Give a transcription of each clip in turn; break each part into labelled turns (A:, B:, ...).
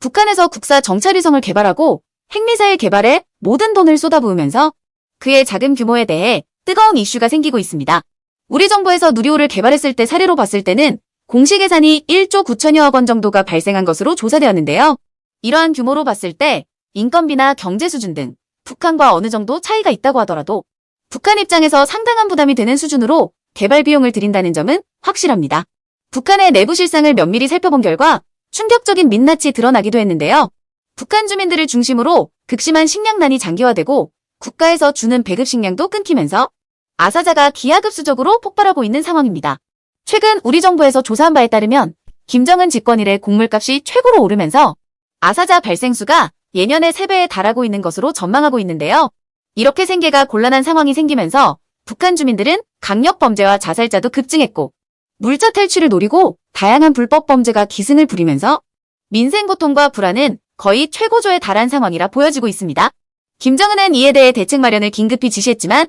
A: 북한에서 국사 정찰위성을 개발하고 핵미사일 개발에 모든 돈을 쏟아부으면서 그의 자금 규모에 대해 뜨거운 이슈가 생기고 있습니다. 우리 정부에서 누리호를 개발했을 때 사례로 봤을 때는 공시 예산이 1조 9천여억 원 정도가 발생한 것으로 조사되었는데요. 이러한 규모로 봤을 때 인건비나 경제 수준 등 북한과 어느 정도 차이가 있다고 하더라도 북한 입장에서 상당한 부담이 되는 수준으로 개발 비용을 들인다는 점은 확실합니다. 북한의 내부 실상을 면밀히 살펴본 결과 충격적인 민낯이 드러나기도 했는데요. 북한 주민들을 중심으로 극심한 식량난이 장기화되고 국가에서 주는 배급 식량도 끊기면서 아사자가 기하급수적으로 폭발하고 있는 상황입니다. 최근 우리 정부에서 조사한 바에 따르면 김정은 집권 이래 곡물값이 최고로 오르면서 아사자 발생수가 예년의 3배에 달하고 있는 것으로 전망하고 있는데요. 이렇게 생계가 곤란한 상황이 생기면서 북한 주민들은 강력 범죄와 자살자도 급증했고 물자 탈취를 노리고 다양한 불법 범죄가 기승을 부리면서 민생 고통과 불안은 거의 최고조에 달한 상황이라 보여지고 있습니다. 김정은은 이에 대해 대책 마련을 긴급히 지시했지만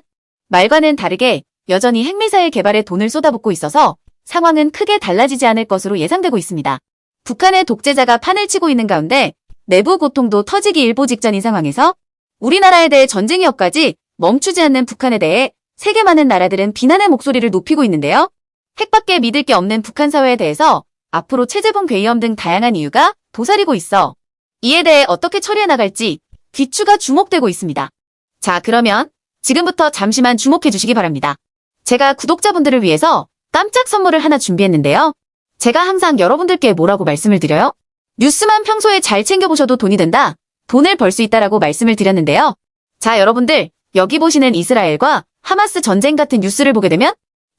A: 말과는 다르게 여전히 핵미사일 개발에 돈을 쏟아붓고 있어서 상황은 크게 달라지지 않을 것으로 예상되고 있습니다. 북한의 독재자가 판을 치고 있는 가운데 내부 고통도 터지기 일보 직전인 상황에서 우리나라에 대해 전쟁 이업까지 멈추지 않는 북한에 대해 세계 많은 나라들은 비난의 목소리를 높이고 있는데요. 핵밖에 믿을 게 없는 북한 사회에 대해서 앞으로 체제분 괴이험 등 다양한 이유가 도사리고 있어 이에 대해 어떻게 처리해 나갈지 귀추가 주목되고 있습니다. 자, 그러면 지금부터 잠시만 주목해 주시기 바랍니다. 제가 구독자분들을 위해서 깜짝 선물을 하나 준비했는데요. 제가 항상 여러분들께 뭐라고 말씀을 드려요? 뉴스만 평소에 잘 챙겨보셔도 돈이 된다. 돈을 벌 수 있다라고 말씀을 드렸는데요. 자, 여러분들, 여기 보시는 이스라엘과 하마스 전쟁 같은 뉴스를 보게 되면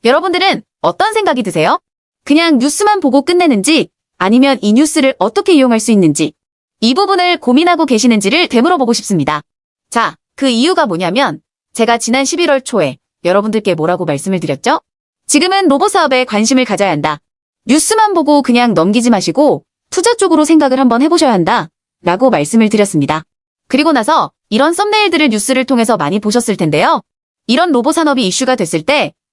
A: 여러분들은 어떤 생각이 드세요? 그냥 뉴스만 보고 끝내는지 아니면 이 뉴스를 어떻게 이용할 수 있는지 이 부분을 고민하고 계시는지를 되물어보고 싶습니다. 자, 그 이유가 뭐냐면 제가 지난 11월 초에 여러분들께 뭐라고 말씀을 드렸죠? 지금은 로봇 사업에 관심을 가져야 한다. 뉴스만 보고 그냥 넘기지 마시고 투자 쪽으로 생각을 한번 해보셔야 한다. 라고 말씀을 드렸습니다. 그리고 나서 이런 썸네일들을 뉴스를 통해서 많이 보셨을 텐데요. 이런 로봇 산업이 이슈가 됐을 때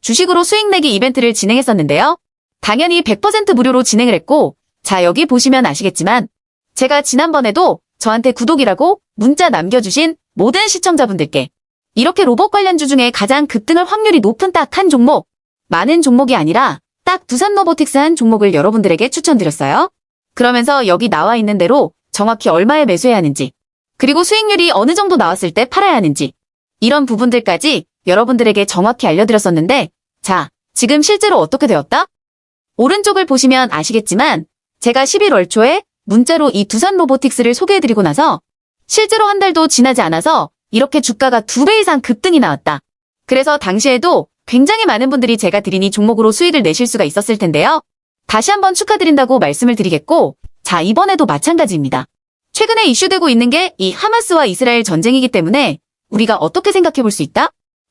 A: 주식으로 수익 내기 이벤트를 진행했었는데요. 당연히 100% 무료로 진행을 했고, 자, 여기 보시면 아시겠지만, 제가 지난번에도 저한테 구독이라고 문자 남겨주신 모든 시청자분들께 이렇게 로봇 관련주 중에 가장 급등할 확률이 높은 딱 한 종목, 많은 종목이 아니라 딱 두산 로보틱스 한 종목을 여러분들에게 추천드렸어요. 그러면서 여기 나와 있는 대로 정확히 얼마에 매수해야 하는지, 그리고 수익률이 어느 정도 나왔을 때 팔아야 하는지, 이런 부분들까지 여러분들에게 정확히 알려드렸었는데, 자, 지금 실제로 어떻게 되었다? 오른쪽을 보시면 아시겠지만, 제가 11월 초에 문자로 이 두산 로보틱스를 소개해드리고 나서, 실제로 한 달도 지나지 않아서 이렇게 주가가 두 배 이상 급등이 나왔다. 그래서 당시에도 굉장히 많은 분들이 제가 드린 이 종목으로 수익을 내실 수가 있었을 텐데요. 다시 한번 축하드린다고 말씀을 드리겠고, 자, 이번에도 마찬가지입니다. 최근에 이슈되고 있는 게 이 하마스와 이스라엘 전쟁이기 때문에 우리가 어떻게 생각해 볼 수 있다?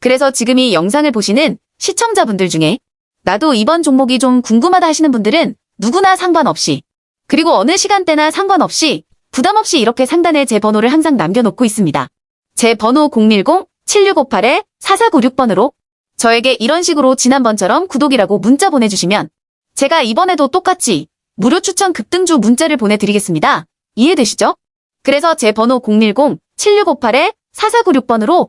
A: 그래서 지금 이 영상을 보시는 시청자분들 중에 나도 이번 종목이 좀 궁금하다 하시는 분들은 누구나 상관없이 그리고 어느 시간대나 상관없이 부담 없이 이렇게 상단에 제 번호를 항상 남겨놓고 있습니다. 제 번호 7658-4496번으로 저에게 이런 식으로 지난번처럼 구독이라고 문자 보내주시면 제가 이번에도 똑같이 무료 추천 급등주 문자를 보내드리겠습니다. 이해되시죠? 그래서 제 번호 010-7658-4496번으로